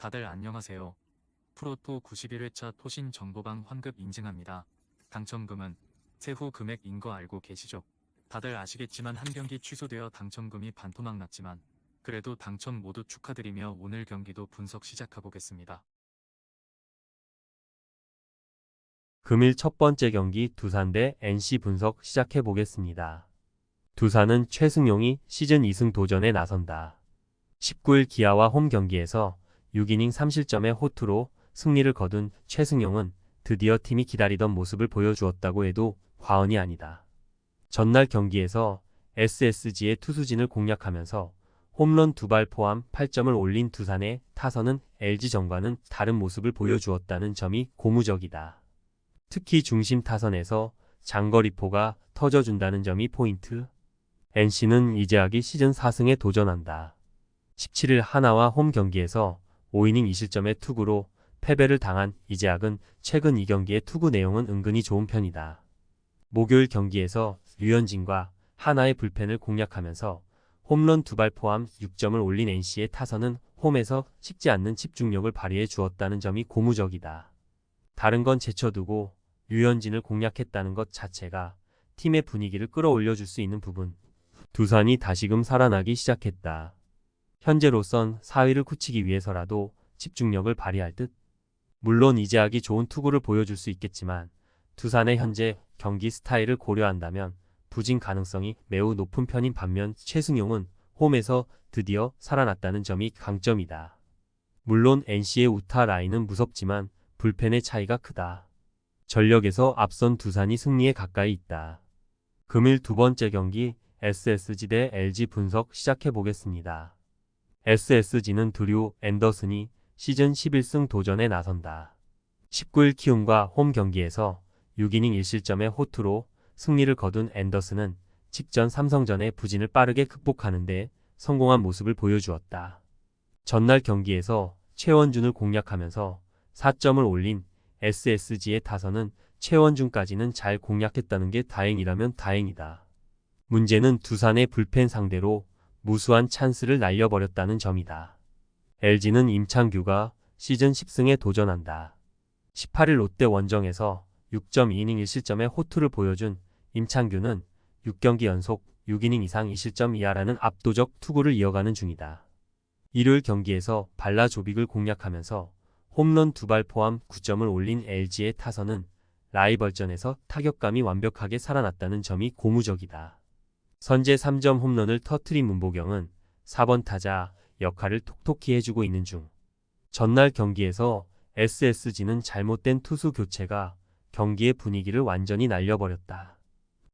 다들 안녕하세요. 프로토 91회차 토신 정보방 환급 인증합니다. 당첨금은 세후 금액인 거 알고 계시죠? 다들 아시겠지만 한 경기 취소되어 당첨금이 반토막 났지만 그래도 당첨 모두 축하드리며 오늘 경기도 분석 시작해보겠습니다. 금일 첫 번째 경기 두산 대 NC 분석 시작해 보겠습니다. 두산은 최승용이 시즌 2승 도전에 나선다. 19일 기아와 홈 경기에서 6이닝 3실점의 호투로 승리를 거둔 최승용은 드디어 팀이 기다리던 모습을 보여주었다고 해도 과언이 아니다. 전날 경기에서 SSG의 투수진을 공략하면서 홈런 두 발 포함 8점을 올린 두산의 타선은 LG전과는 다른 모습을 보여주었다는 점이 고무적이다. 특히 중심 타선에서 장거리포가 터져준다는 점이 포인트. NC는 이재학이 시즌 4승에 도전한다. 17일 하나와 홈 경기에서 5이닝 2실점의 투구로 패배를 당한 이재학은 최근 2경기의 투구 내용은 은근히 좋은 편이다. 목요일 경기에서 류현진과 하나의 불펜을 공략하면서 홈런 두 발 포함 6점을 올린 NC의 타선은 홈에서 식지 않는 집중력을 발휘해 주었다는 점이 고무적이다. 다른 건 제쳐두고 류현진을 공략했다는 것 자체가 팀의 분위기를 끌어올려 줄 수 있는 부분. 두산이 다시금 살아나기 시작했다. 현재로선 4위를 굳히기 위해서라도 집중력을 발휘할 듯. 물론 이재학이 좋은 투구를 보여줄 수 있겠지만 두산의 현재 경기 스타일을 고려한다면 부진 가능성이 매우 높은 편인 반면 최승용은 홈에서 드디어 살아났다는 점이 강점이다. 물론 NC의 우타 라인은 무섭지만 불펜의 차이가 크다. 전력에서 앞선 두산이 승리에 가까이 있다. 금일 두 번째 경기 SSG 대 LG 분석 시작해 보겠습니다. SSG는 드류 앤더슨이 시즌 11승 도전에 나선다. 19일 키움과 홈 경기에서 6이닝 1실점의 호투로 승리를 거둔 앤더슨은 직전 삼성전의 부진을 빠르게 극복하는 데 성공한 모습을 보여주었다. 전날 경기에서 최원준을 공략하면서 4점을 올린 SSG의 타선은 최원준까지는 잘 공략했다는 게 다행이라면 다행이다. 문제는 두산의 불펜 상대로 무수한 찬스를 날려버렸다는 점이다. LG는 임창규가 시즌 10승에 도전한다. 18일 롯데 원정에서 6.2이닝 1실점의 호투를 보여준 임창규는 6경기 연속 6이닝 이상 2실점 이하라는 압도적 투구를 이어가는 중이다. 일요일 경기에서 발라 조빅을 공략하면서 홈런 두 발 포함 9점을 올린 LG의 타선은 라이벌전에서 타격감이 완벽하게 살아났다는 점이 고무적이다. 선제 3점 홈런을 터트린 문보경은 4번 타자 역할을 톡톡히 해주고 있는 중. 전날 경기에서 SSG는 잘못된 투수 교체가 경기의 분위기를 완전히 날려버렸다.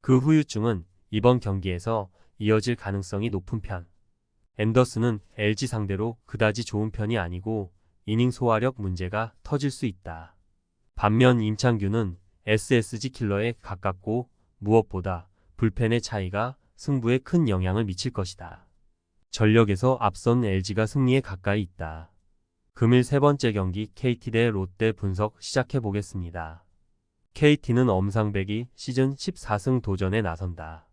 그 후유증은 이번 경기에서 이어질 가능성이 높은 편. 앤더슨은 LG 상대로 그다지 좋은 편이 아니고 이닝 소화력 문제가 터질 수 있다. 반면 임창규는 SSG 킬러에 가깝고 무엇보다 불펜의 차이가 승부에 큰 영향을 미칠 것이다. 전력에서 앞선 LG가 승리에 가까이 있다. 금일 세 번째 경기 KT 대 롯데 분석 시작해 보겠습니다. KT는 엄상백이 시즌 14승 도전에 나선다.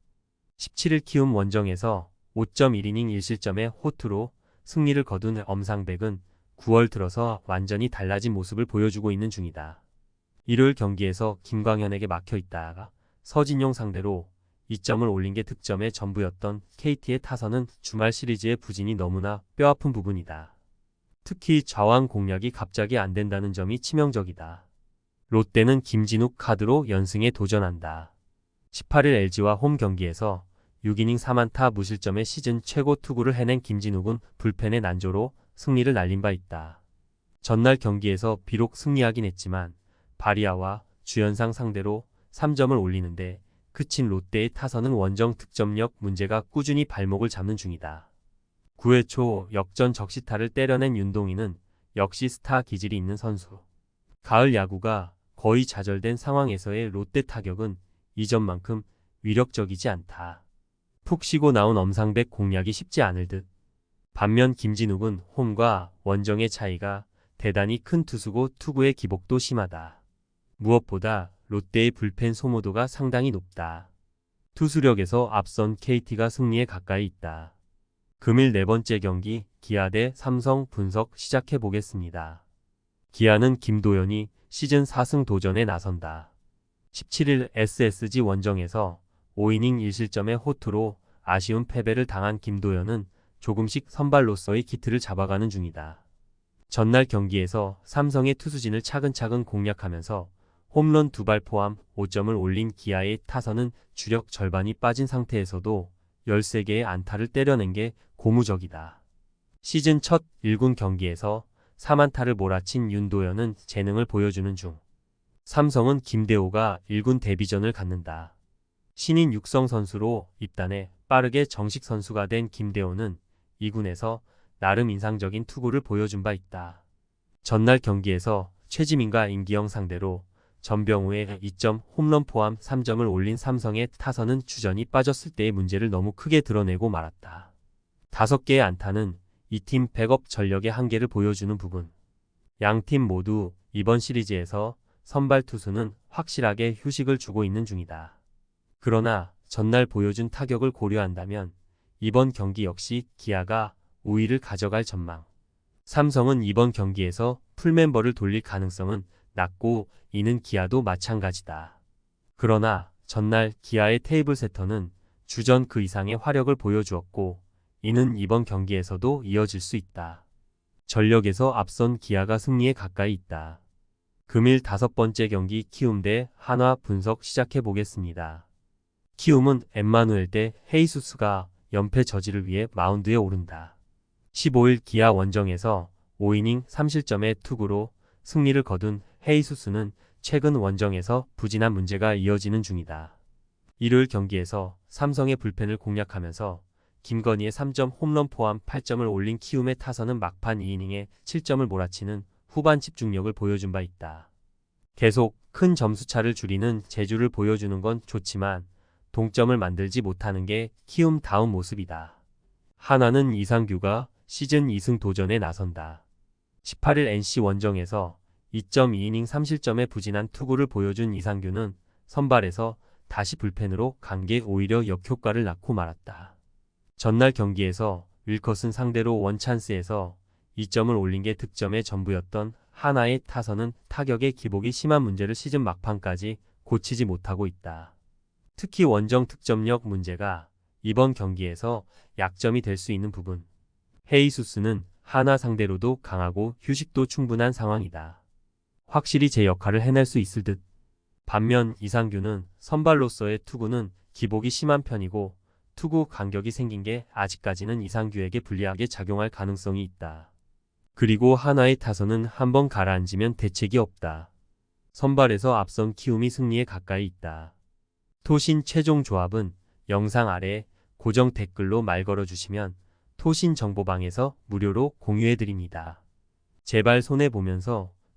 17일 키움 원정에서 5.1이닝 1실점의 호투로 승리를 거둔 엄상백은 9월 들어서 완전히 달라진 모습을 보여주고 있는 중이다. 일요일 경기에서 김광현에게 막혀 있다가 서진용 상대로 2점을 올린 게 득점의 전부였던 KT의 타선은 주말 시리즈의 부진이 너무나 뼈아픈 부분이다. 특히 좌완 공략이 갑자기 안 된다는 점이 치명적이다. 롯데는 김진욱 카드로 연승에 도전한다. 18일 LG와 홈 경기에서 6이닝 4만타 무실점의 시즌 최고 투구를 해낸 김진욱은 불펜의 난조로 승리를 날린 바 있다. 전날 경기에서 비록 승리하긴 했지만 바리아와 주연상 상대로 3점을 올리는데 그친 롯데의 타선은 원정 득점력 문제가 꾸준히 발목을 잡는 중이다. 9회 초 역전 적시타를 때려낸 윤동희는 역시 스타 기질이 있는 선수. 가을 야구가 거의 좌절된 상황에서의 롯데 타격은 이전만큼 위력적이지 않다. 푹 쉬고 나온 엄상백 공략이 쉽지 않을 듯. 반면 김진욱은 홈과 원정의 차이가 대단히 큰 투수고 투구의 기복도 심하다. 무엇보다 롯데의 불펜 소모도가 상당히 높다. 투수력에서 앞선 KT가 승리에 가까이 있다. 금일 네 번째 경기 기아 대 삼성 분석 시작해 보겠습니다. 기아는 김도현이 시즌 4승 도전에 나선다. 17일 SSG 원정에서 5이닝 1실점의 호투로 아쉬운 패배를 당한 김도현은 조금씩 선발로서의 기틀을 잡아가는 중이다. 전날 경기에서 삼성의 투수진을 차근차근 공략하면서 홈런 두 발 포함 5점을 올린 기아의 타선은 주력 절반이 빠진 상태에서도 13개의 안타를 때려낸 게 고무적이다. 시즌 첫 1군 경기에서 3안타를 몰아친 윤도현은 재능을 보여주는 중. 삼성은 김대호가 1군 데뷔전을 갖는다. 신인 육성 선수로 입단해 빠르게 정식 선수가 된 김대호는 2군에서 나름 인상적인 투구를 보여준 바 있다. 전날 경기에서 최지민과 임기영 상대로 전병우의 2점 홈런 포함 3점을 올린 삼성의 타선은 주전이 빠졌을 때의 문제를 너무 크게 드러내고 말았다. 다섯 개의 안타는 이 팀 백업 전력의 한계를 보여주는 부분. 양 팀 모두 이번 시리즈에서 선발 투수는 확실하게 휴식을 주고 있는 중이다. 그러나 전날 보여준 타격을 고려한다면 이번 경기 역시 기아가 우위를 가져갈 전망. 삼성은 이번 경기에서 풀멤버를 돌릴 가능성은 낮고 이는 기아도 마찬가지다. 그러나 전날 기아의 테이블 세터는 주전 그 이상의 화력을 보여주었고 이는 이번 경기에서도 이어질 수 있다. 전력에서 앞선 기아가 승리에 가까이 있다. 금일 다섯 번째 경기 키움 대 한화 분석 시작해 보겠습니다. 키움은 엠마누엘 대 헤이수스가 연패 저지를 위해 마운드에 오른다. 15일 기아 원정에서 5이닝 3실점의 투구로 승리를 거둔 헤이수스는 최근 원정에서 부진한 문제가 이어지는 중이다. 일요일 경기에서 삼성의 불펜을 공략하면서 김건희의 3점 홈런 포함 8점을 올린 키움의 타선은 막판 2이닝에 7점을 몰아치는 후반 집중력을 보여준 바 있다. 계속 큰 점수차를 줄이는 재주를 보여주는 건 좋지만 동점을 만들지 못하는 게 키움 다운 모습이다. 하나는 이상규가 시즌 2승 도전에 나선다. 18일 NC 원정에서 2.2이닝 3실점의 부진한 투구를 보여준 이상규는 선발에서 다시 불펜으로 간 게 오히려 역효과를 낳고 말았다. 전날 경기에서 윌컷은 상대로 원찬스에서 2점을 올린 게 득점의 전부였던 하나의 타선은 타격의 기복이 심한 문제를 시즌 막판까지 고치지 못하고 있다. 특히 원정 득점력 문제가 이번 경기에서 약점이 될 수 있는 부분. 헤이수스는 하나 상대로도 강하고 휴식도 충분한 상황이다. 확실히 제 역할을 해낼 수 있을 듯. 반면 이상규는 선발로서의 투구는 기복이 심한 편이고 투구 간격이 생긴 게 아직까지는 이상규에게 불리하게 작용할 가능성이 있다. 그리고 하나의 타선은 한번 가라앉으면 대책이 없다. 선발에서 앞선 키움이 승리에 가까이 있다. 토신 최종 조합은 영상 아래 고정 댓글로 말 걸어주시면 토신 정보방에서 무료로 공유해드립니다. 제발 손해보면서